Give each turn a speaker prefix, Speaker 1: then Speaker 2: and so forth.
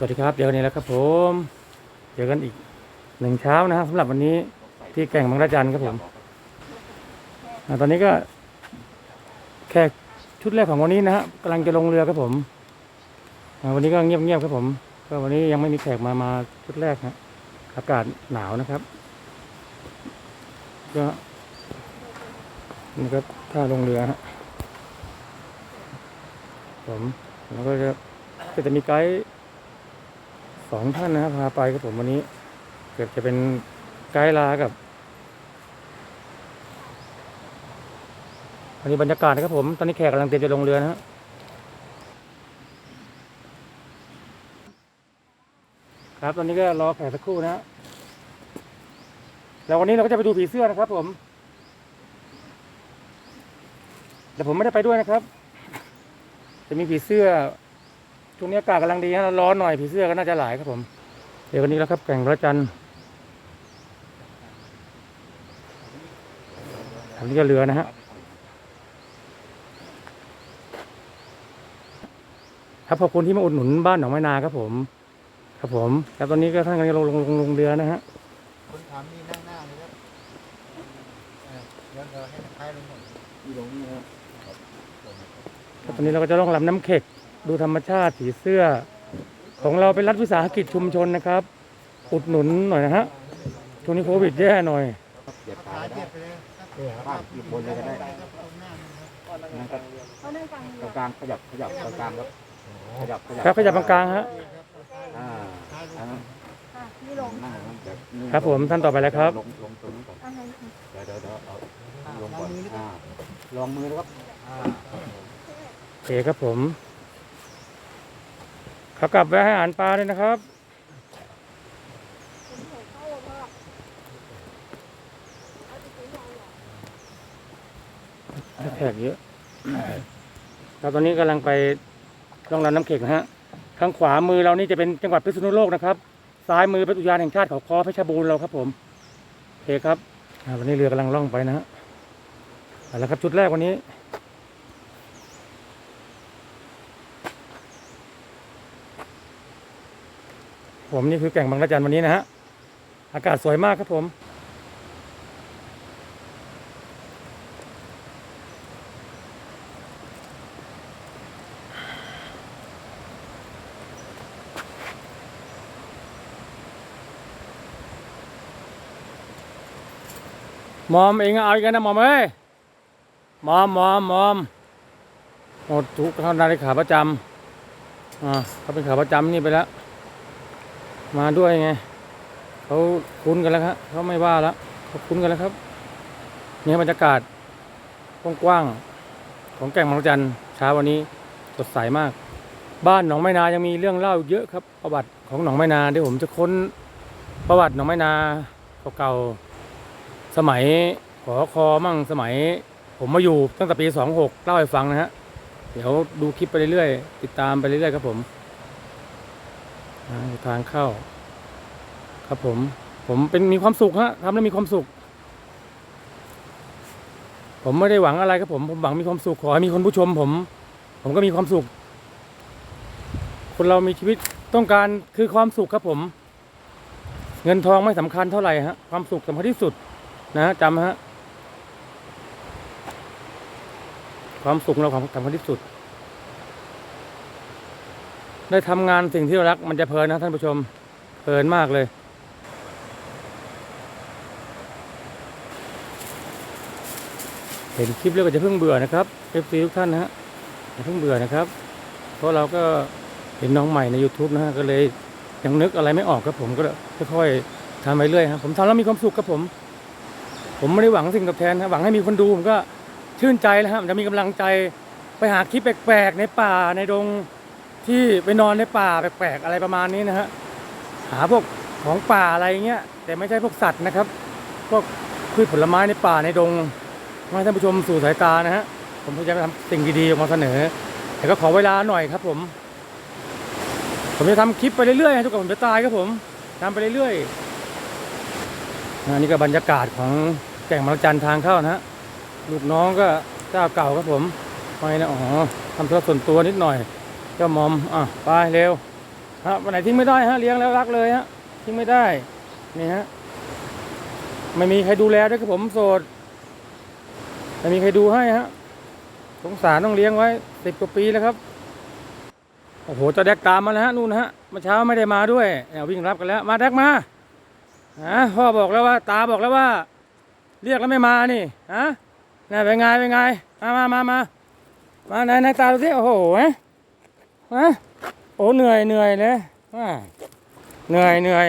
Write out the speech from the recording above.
Speaker 1: สวัสดีครับเดี๋ยวนี้แล้วครับผมเจอกันอีกหนึ่งเช้านะครับสำหรับวันนี้ที่แก่งบางระจันครับผมตอนนี้ก็แขกชุดแรกของวันนี้นะฮะกำลังจะลงเรือครับผมวันนี้ก็เงียบๆครับผม ก็วันนี้ยังไม่มีแขกมามาชุดแรกนะอากาศหนาวนะครับก็นี่ก็ท่าลงเรือฮะผมแล้วก็จะก็จะมีไกด์ สองท่านนะครับพาไปครับผมวันนี้ เกือบจะเป็นไกด์ลากับอันนี้บรรยากาศนะครับผม ตอนนี้แขกกำลังเตรียมจะลงเรือนะฮะครับตอนนี้ก็รอแขกสักครู่นะฮะแล้ววันนี้เราก็จะไปดูผีเสื้อนะครับ ผมแต่ผมไม่ได้ไปด้วยนะครับ จะมีผีเสื้อ ช่วงนี้อากาศกำลังดีฮะร้อนหน่อยผีเสื้อก็น่าจะหลายครับผม เดี๋ยววันนี้แล้วครับแก่งพระจันทร์อันนี้ก็เรือนะฮะครับขอบคุณที่มาอุดหนุนบ้านหนองไม้นาครับผม ครับผมครับตอนนี้ก็ท่านกำลังลงลงลงลงเรือนะฮะ
Speaker 2: คนถามนี่นั่งหน้าเลยครับเออเดี๋ยวเราให้ท้ายลงหน่อยที่ลงนี่ครับ
Speaker 1: ครับตอนนี้เราก็จะล่องลำน้ำเข็ก ดูธรรมชาติผีเสื้อ ของเราเป็นรัฐวิสาหกิจชุมชนนะครับ อุดหนุนหน่อยนะฮะช่วงนี้โควิดแย่หน่อย
Speaker 2: เหยียบขาได้
Speaker 3: เทียบไปเลา
Speaker 2: อยู่บนเลยก็ได้
Speaker 3: ครับตรงหน้ามันครับ
Speaker 2: นั่นก็กลางขยับขยับตรงกลางครับขยับขยับ
Speaker 1: ครับขยับกลางฮะ
Speaker 2: อ่า
Speaker 4: ค
Speaker 1: รับผมท่านต่อไปแล้วครับ
Speaker 2: ลงลงตรงนี้ก่อนเดี๋ยวเดี๋ยวเอาลงก่อนลองมือนะครับ
Speaker 1: โอเคครับผม ขากลับแวะให้อาหารปลาด้วยนะครับ แขกเยอะเราตอนนี้กำลังไปล่องลำน้ำเข็กนะฮะ ข้างขวามือเรานี่จะเป็นจังหวัดพิษณุโลกนะครับ ซ้ายมือเป็นอุทยานแห่งชาติเขาคอเพชรบูรณ์เราครับผมโอเคครับวันนี้เรือกำลังล่องไปนะฮะเอาละครับชุดแรกวันนี้ ผมนี่คือแก่งบางระจันวันนี้นะฮะ อากาศสวยมากครับผม มอมเองเอาอีกแล้วนะมอมเอ้ย มอมมอมมอมหมดทุกเขานาฬิขาประจำอ่าเขาเป็นขาประจำนี่ไปแล้ว มาด้วยไงเขาคุ้นกันแล้วครับเขาไม่ว่าแล้วเขาคุ้นกันแล้วครับนี่บรรยากาศกว้างๆของแก่งมังจันเช้าวันนี้สดใสมาก บ้านหนองไม้นายังมีเรื่องเล่าเยอะครับ ประวัติของหนองไม้นาเดี๋ยวผมจะค้นประวัติหนองไม้นาเก่าๆสมัยขอคอมั่งสมัย ผมมาอยู่ตั้งแต่ปีสองหกเล่าให้ฟังนะฮะเดี๋ยวดูคลิปไปเรื่อยๆติดตามไปเรื่อยๆครับผม ทางเข้า ครับผม ผมเป็นมีความสุขฮะทำแล้วมีความสุข ผมไม่ได้หวังอะไรครับผม ผมหวังมีความสุขขอให้มีคนผู้ชม ผม ผมก็มีความสุข คนเรามีชีวิตต้องการคือความสุขครับผม เงินทองไม่สำคัญเท่าไหร่ฮะความสุขสำคัญที่สุด นะฮะจำฮะความสุขเราความสำคัญที่สุด ได้ทำงานสิ่งที่เรารักมันจะเพลินนะท่านผู้ชม เพลินมากเลย เห็นคลิปแล้วก็จะเพิ่งเบื่อนะครับเอฟซีทุกท่านนะฮะอย่าเพิ่งเบื่อนะครับ เพราะเราก็เห็นน้องใหม่ใน YouTube นะฮะก็เลยยังนึกอะไรไม่ออกครับผมก็ค่อยๆทำไปเรื่อยครับผมทำแล้วมีความสุขครับผม ผมไม่ได้หวังสิ่งตอบแทนนะหวังให้มีคนดูผมก็ชื่นใจแล้วครับจะมีกำลังใจไปหาคลิปแปลกๆในป่าในดง ที่ไปนอนในป่าแปลกๆอะไรประมาณนี้นะฮะหาพวกของป่าอะไรเงี้ยแต่ไม่ใช่พวกสัตว์นะครับพวกพืชผลไม้ในป่าในดงมาให้ท่านผู้ชมสู่สายตานะฮะผมพยายามทำสิ่งดีๆออกมาเสนอ แต่ก็ขอเวลาหน่อยครับผม ผมจะทำคลิปไปเรื่อยๆทุกคนผมจะตายครับผมทำไปเรื่อยๆอันนี้ก็บรรยากาศของแก่งมรจันทร์ทางเข้านะฮะลูกน้องก็เจ้าเก่าครับผมไปนะอ๋อทำธุระส่วนตัวนิดหน่อย เจ้ามอมอะไปเร็วฮะวันไหนทิ้งไม่ได้ฮะเลี้ยงแล้วรักเลยฮะทิ้งไม่ได้นี่ฮะไม่มีใครดูแลด้วยครับผมโสดไม่มีใครดูให้ฮะสงสารต้องเลี้ยงไว้สิบกว่าปีแล้วครับโอ้โหเจะแดกตามมาแล้วฮะนู่นฮะเมื่อเช้าไม่ได้มาด้วยเนี่ยวิ่งรับกันแล้ว มาแดกมาฮะพ่อบอกแล้วว่า ตาบอกแล้วว่า เรียกแล้วไม่มานี่ฮะนี่เป็นไงเป็นไงมามามามามาไหนไหนตาดูสิโอ้โหฮะฮะ โอ้เหนื่อยเหนื่อยเลยเหนื่อยเหนื่อย